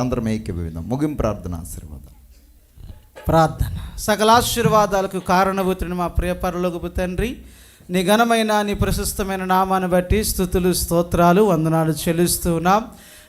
అందరం ఏకీభవిందాం ముగింపు ప్రార్థన ఆశీర్వాదం. ప్రార్థన. సకలాశీర్వాదాలకు కారణభూతుని మా ప్రియపరలోకపు తండ్రి నీ ఘనమైన నీ ప్రశస్తమైన నామాన్ని బట్టి స్థుతులు స్తోత్రాలు వందనాలు చెల్లిస్తున్నాం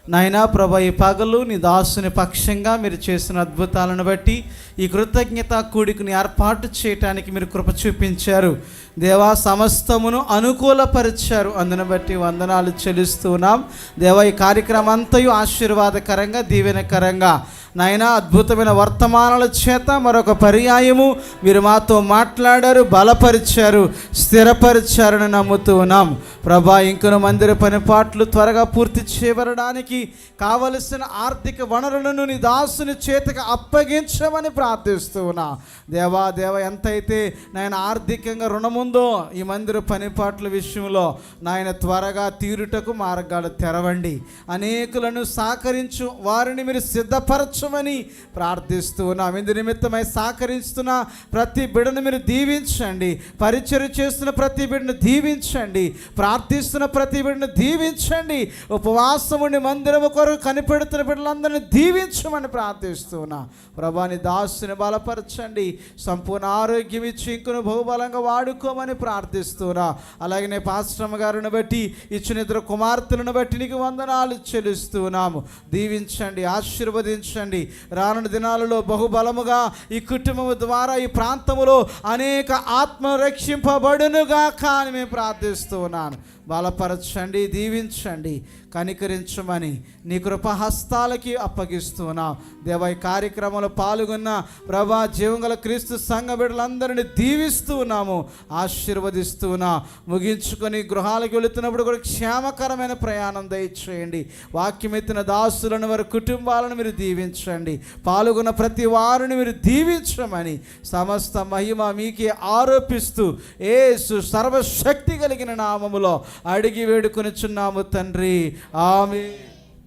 నాయనా ప్రభ ఈ పగలు నీ దాసుని పక్షంగా మీరు చేసిన అద్భుతాలను బట్టి ఈ కృతజ్ఞత కూడికని ఏర్పాటు చేయటానికి మీరు కృప చూపించారు. దేవా సమస్తమును అనుకూలపరిచారు. అందును బట్టి వందనాలు చెల్లిస్తూ ఉన్నాం. దేవా ఈ కార్యక్రమం అంతయు ఆశీర్వాదకరంగా దీవెనకరంగా. నాయన అద్భుతమైన వర్తమానాల చేత మరొక పర్యాయము మీరు మాతో మాట్లాడారు బలపరిచారు స్థిరపరిచారని నమ్ముతూ ఉన్నాం. ప్రభా ఇంకను మందిర పనిపాట్లు త్వరగా పూర్తి చేయబడడానికి కావలసిన ఆర్థిక వనరులను నీ దాసుని చేతికి అప్పగించమని ప్రార్థిస్తూ ఉన్నా. దేవా దేవ ఎంతైతే నాయన ఆర్థికంగా రుణముందో ఈ మందిర పనిపాట్ల విషయంలో నాయన త్వరగా తీరుటకు మార్గాలు తెరవండి. అనేకులను సహకరించు వారిని మీరు సిద్ధపరచమని ప్రార్థిస్తూ ఉన్నాం. ఇందు నిమిత్తమై సహకరిస్తున్న ప్రతి బిడను మీరు దీవించండి. పరిచయం చేస్తున్న ప్రతి బిడ్డను దీవించండి. ప్రార్థిస్తున్న ప్రతి బిడ్డను దీవించండి. ఉపవాసముని మందు మందిరము కొరకు కనిపెడుతున్న బిడ్డలందరినీ దీవించమని ప్రార్థిస్తున్నా. ప్రభాని దాసుని బలపరచండి. సంపూర్ణ ఆరోగ్యం ఇచ్చి ఇంకును బహుబలంగా వాడుకోమని ప్రార్థిస్తున్నా. అలాగనే పాశ్రమ గారిని బట్టి ఇచ్చిన ఇద్దరు కుమార్తెలను బట్టి నీకు వందనాలు చెల్లిస్తున్నాము. దీవించండి ఆశీర్వదించండి. రానున్న దినాలలో బహుబలముగా ఈ కుటుంబం ద్వారా ఈ ప్రాంతములో అనేక ఆత్మ రక్షింపబడునుగా కానీ మేము ప్రార్థిస్తున్నాను. బలపరచండి దీవించండి కనికరించమని నీ కృపహస్తాలకి అప్పగిస్తున్నాం. దేవ ఈ కార్యక్రమంలో పాల్గొన్న ప్రభా జీవంగల క్రీస్తు సంఘ బిడ్డలందరినీ దీవిస్తూ ఉన్నాము ఆశీర్వదిస్తున్నా. ముగించుకొని గృహాలకు వెళుతున్నప్పుడు కూడా క్షేమకరమైన ప్రయాణం దయచేయండి. వాక్యమెత్తిన దాసులను వారి కుటుంబాలను మీరు దీవించండి. పాల్గొన్న ప్రతి వారిని మీరు దీవించమని సమస్త మహిమ మీకే ఆరోపిస్తూ ఏసు సర్వశక్తి కలిగిన నామములో అడిగి వేడుకొనిచున్నాము తండ్రి. ఆమె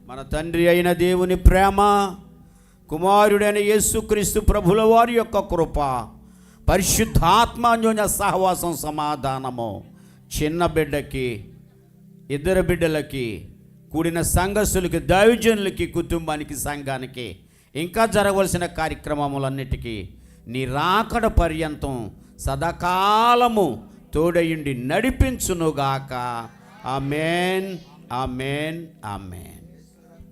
మన తండ్రి అయిన దేవుని ప్రేమ కుమారుడైన యేసుక్రీస్తు ప్రభుల వారి యొక్క కృప పరిశుద్ధాత్మాన్యోన్య సహవాసం సమాధానము. చిన్న బిడ్డకి ఇద్దరు బిడ్డలకి కూడిన సంఘస్సులకి దైవజనులకి కుటుంబానికి సంఘానికి ఇంకా జరగవలసిన కార్యక్రమములన్నిటికీ నీ రాకడ పర్యంతం సదాకాలము తోడయుండి నడిపించునుగాక. Amen amen amen.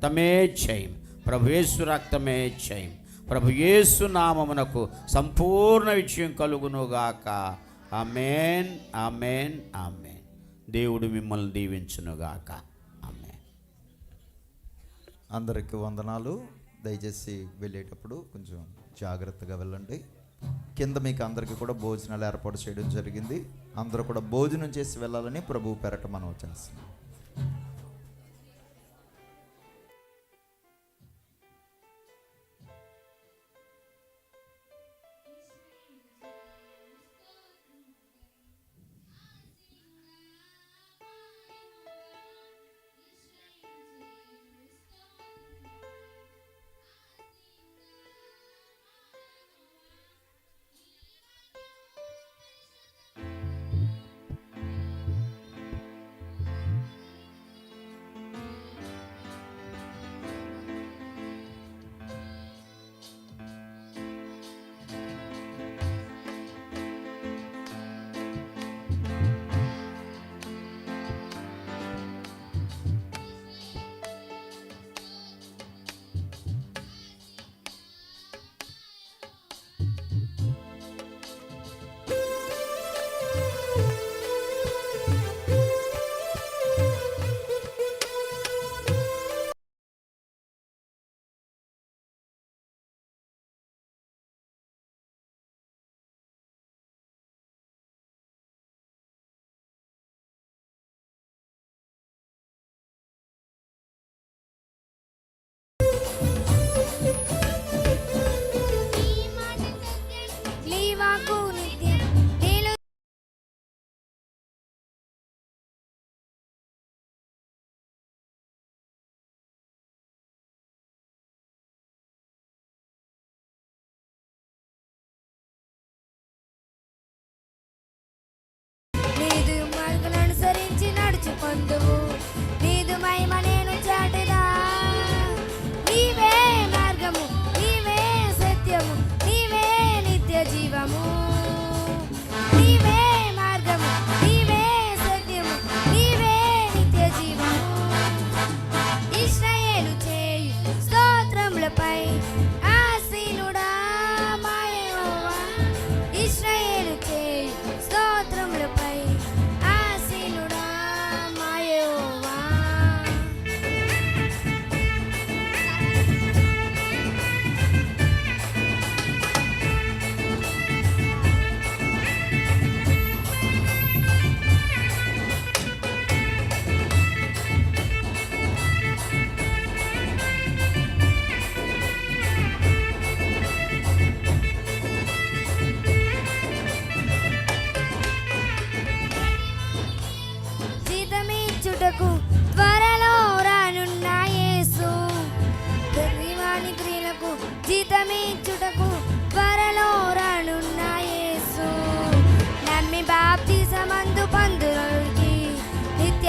తమే జయం. ప్రభు యేసు రక్తమే జయం. ప్రభు యేసు నామమునకు సంపూర్ణ విజయం కలుగునుగాక. Amen amen amen. దేవుడు మిమ్మల్ని దీవించునుగాక. ఆమె అందరికీ వందనాలు. దయచేసి వెళ్ళేటప్పుడు కొంచెం జాగ్రత్తగా వెళ్ళండి. కింద మీకు అందరికీ కూడా భోజనాలు ఏర్పాటు చేయడం జరిగింది. అందరూ కూడా భోజనం చేసి వెళ్ళాలని ప్రభు పెరట మనం చేస్తున్నాం.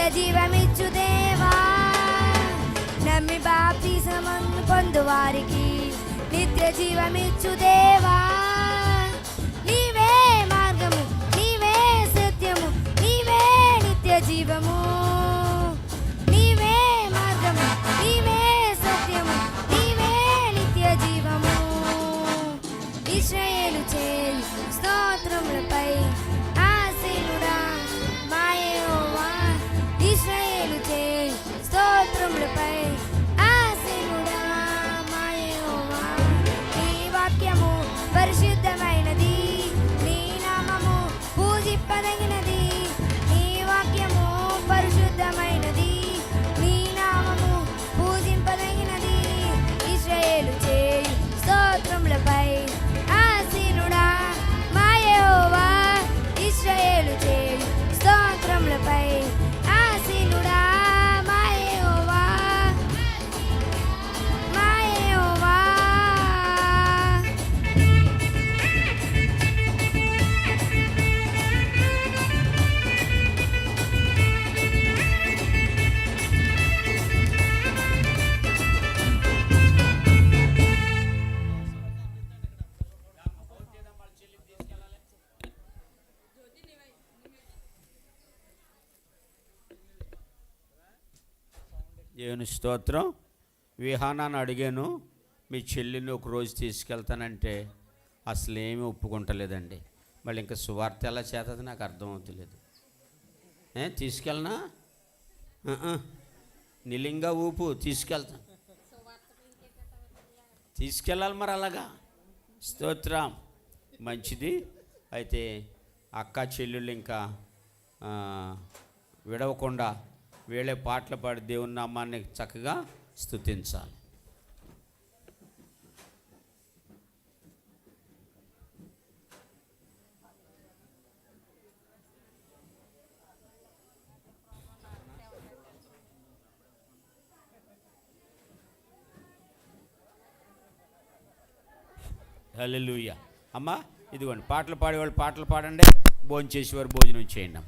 జీవమిచ్చు దేవా. నమ్మి బాప్తిసమందు పొందు వారికి నిత్య జీవమిచ్చు దేవా. నీవే మార్గము నీవే సత్యము నీవే నిత్య జీవము. నీవే మార్గము నీవే సత్యము నీవే నిత్య జీవము. ఇశ్రాయేలు చేయి స్తోత్రములపై ตรมละไป దేవుని స్తోత్రం. విహానాన్ని అడిగాను మీ చెల్లిని ఒక రోజు తీసుకెళ్తానంటే అసలు ఏమీ ఒప్పుకుంటలేదండి. మళ్ళీ ఇంకా సువార్త ఎలా చేతది నాకు అర్థమవుతలేదు ఏ తీసుకెళ్ళనా? నిలింగా ఊపు తీసుకెళ్తాను తీసుకెళ్ళాలి మరి అలాగా. స్తోత్రం మంచిది. అయితే అక్క చెల్లెళ్ళు ఇంకా విడవకుండా వీళ్ళే పాటలు పాడి దేవుని నామాన్ని చక్కగా స్తుతించాలి. హల్లెలూయ. అమ్మా ఇదిగోండి పాటలు పాడేవాళ్ళు పాటలు పాడండి భోజనం చేసేవారు భోజనం చేయండి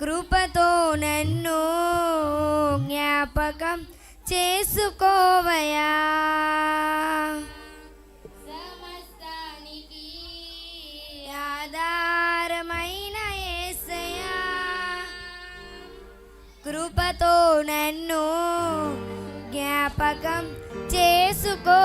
కృపతో నన్ను జ్ఞాపకం చేసుకోవయా సమస్తానికి ఆధారమైన యేసయ్యా కృపతో నన్ను జ్ఞాపకం చేసుకో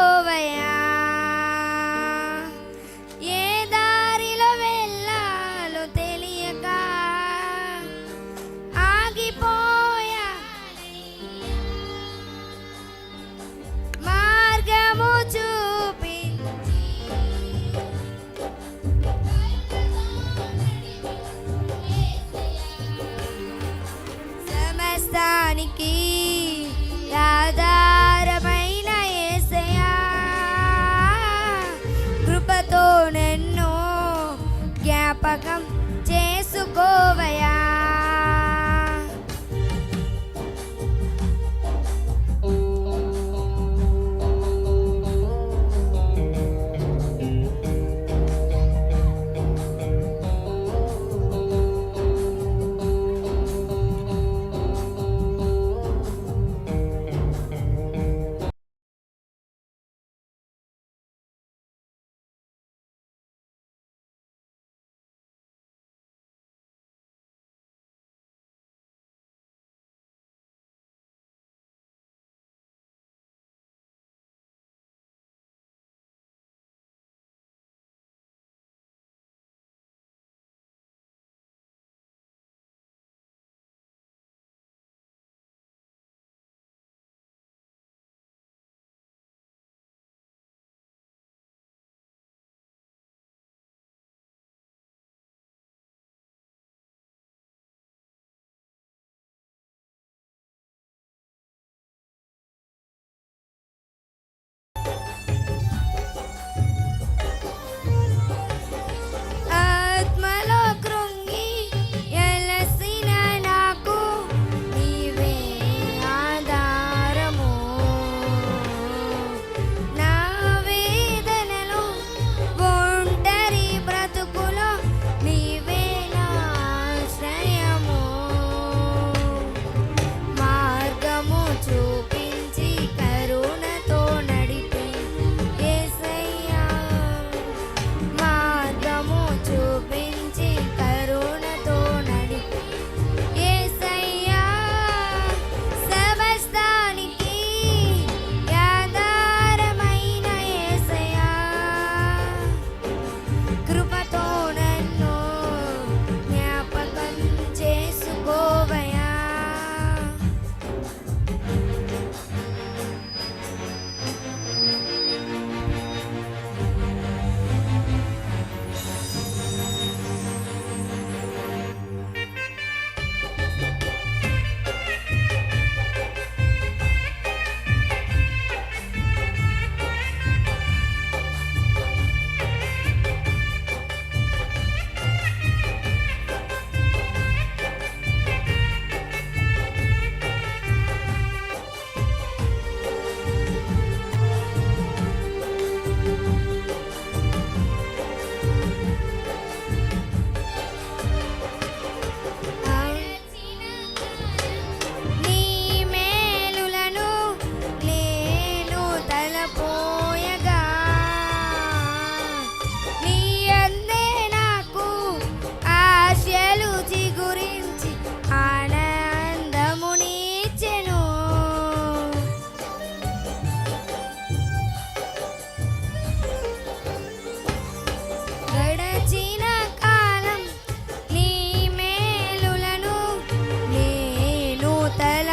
జ్ఞాపకం చేసుకోవయా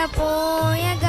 boy, a